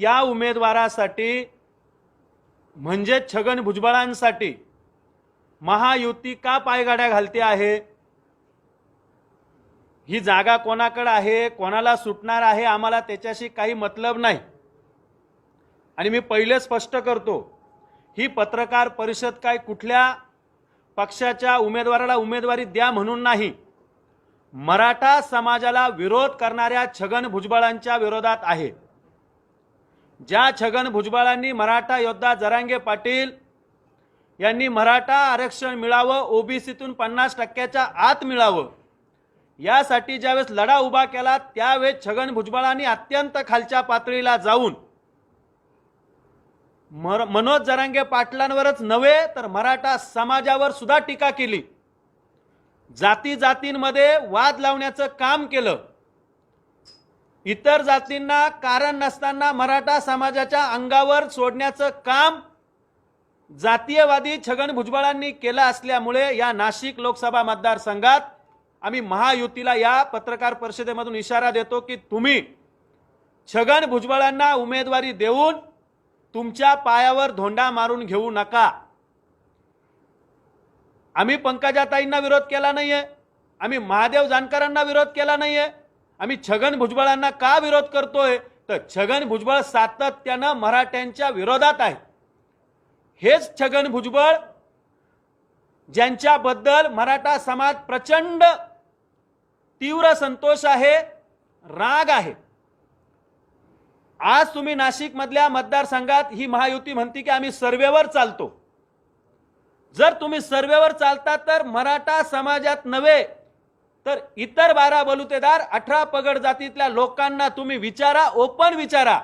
त्या उमेदवारासाठी म्हणजे छगन भुजबळांसाठी महायुती का पायगाड्या घालते आहे? ही जागा कोणाकडे आहे? कोणाला सुटणार आहे? आम्हाला त्याच्याशी काही मतलब नाही. आणि मी पहिले स्पष्ट करतो ही पत्रकार परिषद काय कुठल्या पक्षाच्या उमेदवाराला उमेदवारी द्या म्हणून नाही. मराठा समाजाला विरोध करणाऱ्या छगन भुजबळांच्या विरोधात आहे. ज्या छगन भुजबळांनी मराठा योद्धा जरांगे पाटील यांनी मराठा आरक्षण मिळावं ओबीसीतून पन्नास टक्क्याच्या आत मिळावं यासाठी ज्यावेळेस लढा उभा केला त्यावेळेस छगन भुजबळांनी अत्यंत खालच्या पातळीला जाऊन मर- मनोज जरांगे पाटलांवरच नव्हे तर मराठा समाजावर सुद्धा टीका केली. जाती जातींमध्ये वाद लावण्याचं काम केलं. इतर जातींना कारण नसताना मराठा समाजाच्या अंगावर सोडण्याचं काम जातीयवादी छगन भुजबळांनी केलं असल्यामुळे या नाशिक लोकसभा मतदारसंघात आम्ही महायुतीला या पत्रकार परिषदेमधून इशारा देतो की तुम्ही छगन भुजबळांना उमेदवारी देऊन तुमच्या पायावर धोंडा मारून घेऊ नका. आम्ही पंकजाताईंना विरोध केला नाहीये. आम्ही महादेव जानकरांना विरोध केला नाहीये. आम्ही छगन भुजबळांना का विरोध करतोय? तर छगन भुजबळ सातत्यानं मराठ्यांच्या विरोधात आहे. हेच छगन भुजबळ ज्यांच्याबद्दल मराठा समाज प्रचंड तीव्र संतोष आहे राग आहे. आज तुम्ही नाशिक मधल्या मतदारसंघात ही महायुती म्हणते की आम्ही सर्वेवर चालतो. जर तुम्ही सर्वेवर चालता तर मराठा समाजात नव्हे. तर इतर बारा बलुतेदार अठरा पगड जातीतल्या लोकांना तुम्ही विचारा ओपन विचारा.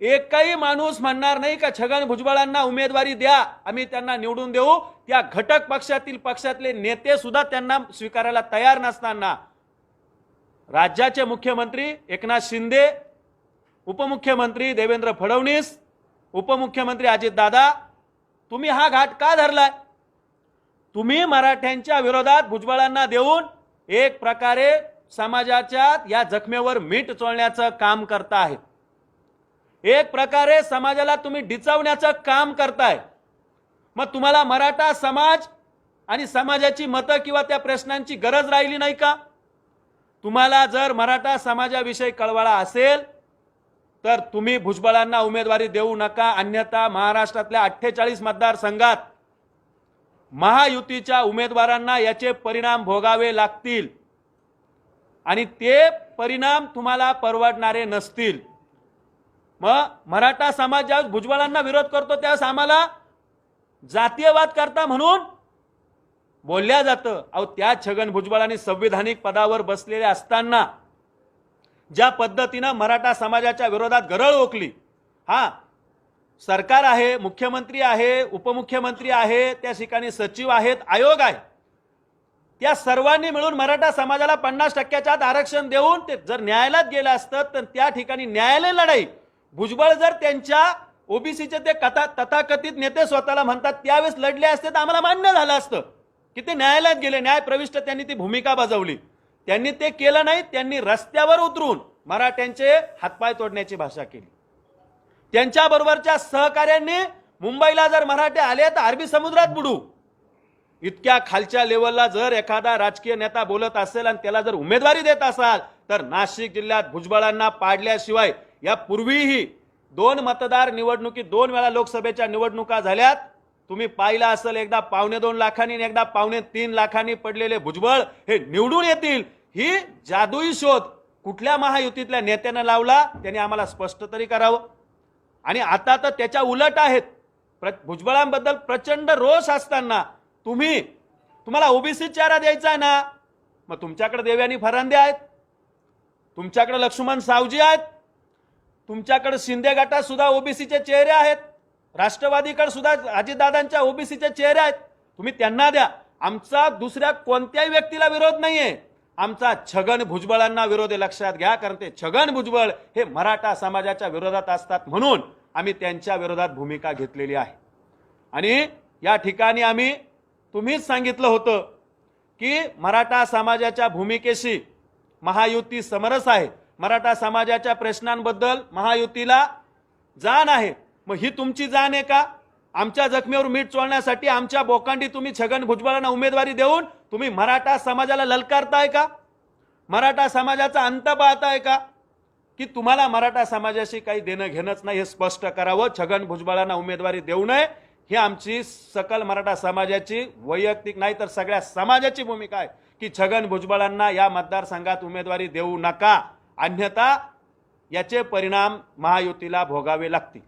एकही माणूस म्हणणार नाही का छगन भुजबळांना उमेदवारी द्या आम्ही त्यांना निवडून देऊ. त्या घटक पक्षातील पक्षातले नेते सुद्धा त्यांना स्वीकारायला तयार नसताना. राज्याचे मुख्यमंत्री एकनाथ शिंदे उपमुख्यमंत्री देवेंद्र फडणवीस उपमुख्यमंत्री अजितदादा तुम्ही हा घाट का धरलाय? तुम्ही मराठ्यांच्या विरोधात भुजबळांना देऊन एक प्रकारे समाजाच्या या जखमेवर मीठ चोळण्याचं काम करताय. एक प्रकारे समाजाला तुम्ही डिचवण्याचं काम करताय. मग तुम्हाला मराठा समाज आणि समाजाची मतं किंवा त्या प्रश्नांची गरज राहिली नाही का? तुम्हाला जर मराठा समाजाविषयी कळवळा असेल तर तुम्ही भुजबळांना उमेदवारी देऊ नका. अन्यथा महाराष्ट्रातल्या अठ्ठेचाळीस मतदारसंघात महायुतीच्या उमेदवारांना याचे परिणाम भोगावे लागतील. आणि ते परिणाम तुम्हाला परवडणारे नसतील. मग मराठा समाज ज्या भुजबळांना विरोध करतो त्यावेळेस आम्हाला जातीयवाद करता म्हणून बोलल्या जातं. अहो त्या छगन भुजबळांनी संविधानिक पदावर बसलेले असताना ज्या पद्धतीनं मराठा समाजाच्या विरोधात गरळ ओकली. हा सरकार आहे मुख्यमंत्री आहे उपमुख्यमंत्री आहे त्या ठिकाणी सचिव आहेत आयोग आहे. त्या सर्वांनी मिळून मराठा समाजाला पन्नास टक्क्याच्या आत आरक्षण देऊन ते जर न्यायालयात गेलं असतं तर त्या ठिकाणी न्यायालय लढाई. भुजबळ जर त्यांच्या ओबीसीचे ते कथा तथाकथित नेते स्वतःला म्हणतात त्यावेळेस लढले असते तर आम्हाला मान्य झालं असतं. की ते न्यायालयात गेले न्यायप्रविष्ट त्यांनी ती भूमिका बजावली. त्यांनी ते केलं नाही त्यांनी रस्त्यावर उतरून मराठ्यांचे हातपाय तोडण्याची भाषा केली. त्यांच्याबरोबरच्या सहकाऱ्यांनी मुंबईला जर मराठे आले तर अरबी समुद्रात बुडू. इतक्या खालच्या लेवलला जर एखादा राजकीय नेता बोलत असेल आणि त्याला जर उमेदवारी देत असाल तर नाशिक जिल्ह्यात भुजबळांना पाडल्याशिवाय यापूर्वीही दोन मतदार निवडणुकीत दोन वेळा लोकसभेच्या निवडणुका झाल्यात. तुम्ही पाहिलं असेल एकदा पावणे दोन लाखांनी एकदा पावणे तीन लाखांनी पडलेले भुजबळ हे निवडून येतील. ही जादुई शोध कुठल्या महायुतीतल्या नेत्यानं लावला त्याने आम्हाला स्पष्ट तरी करावं. आणि आता तर त्याच्या उलट आहेत. प्र भुजबळांबद्दल प्रचंड रोष असताना तुम्ही तुम्हाला ओबीसी चारा द्यायचा आहे ना? मग तुमच्याकडे देव्यानी फरांदे आहेत. तुमच्याकडे लक्ष्मण सावजी आहेत. तुमच्याकडे शिंदे गटात सुद्धा ओबीसीचे चेहरे आहेत. राष्ट्रवादीकडे सुद्धा अजितदादांच्या ओबीसीचे चेहरे आहेत. तुम्ही त्यांना द्या. आमचा दुसऱ्या कोणत्याही व्यक्तीला विरोध नाहीये. आमचा छगन भुजबळांना विरोध आहे लक्षात घ्या कारण ते छगन भुजबळ हे मराठा समाजाच्या विरोधात असतात म्हणून. आम्ही त्यांच्या विरोधात भूमिका घेतलेली आहे. आणि या ठिकाणी आम्ही तुम्हीच सांगितलं होतं की मराठा समाजाच्या भूमिकेशी महायुती समरस आहे. मराठा समाजाच्या प्रश्नांबद्दल महायुतीला जाण आहे. मग ही तुमची जाण आहे का? आमच्या जखमीवर मीठ चोळण्यासाठी आमच्या बोकांडी तुम्ही छगन भुजबळांना उमेदवारी देऊन तुम्ही मराठा समाजाला ललकारताय का? मराठा समाजाचा अंत पाहताय का? की तुम्हाला मराठा समाजाशी काही देणं घेणंच नाही हे स्पष्ट करावं. छगन भुजबळांना उमेदवारी देऊ नये. ही आमची सकल मराठा समाजाची वैयक्तिक नाही तर सगळ्या समाजाची भूमिका आहे की छगन भुजबळांना या मतदारसंघात उमेदवारी देऊ नका. अन्यथा याचे परिणाम महायुतीला भोगावे लागतील.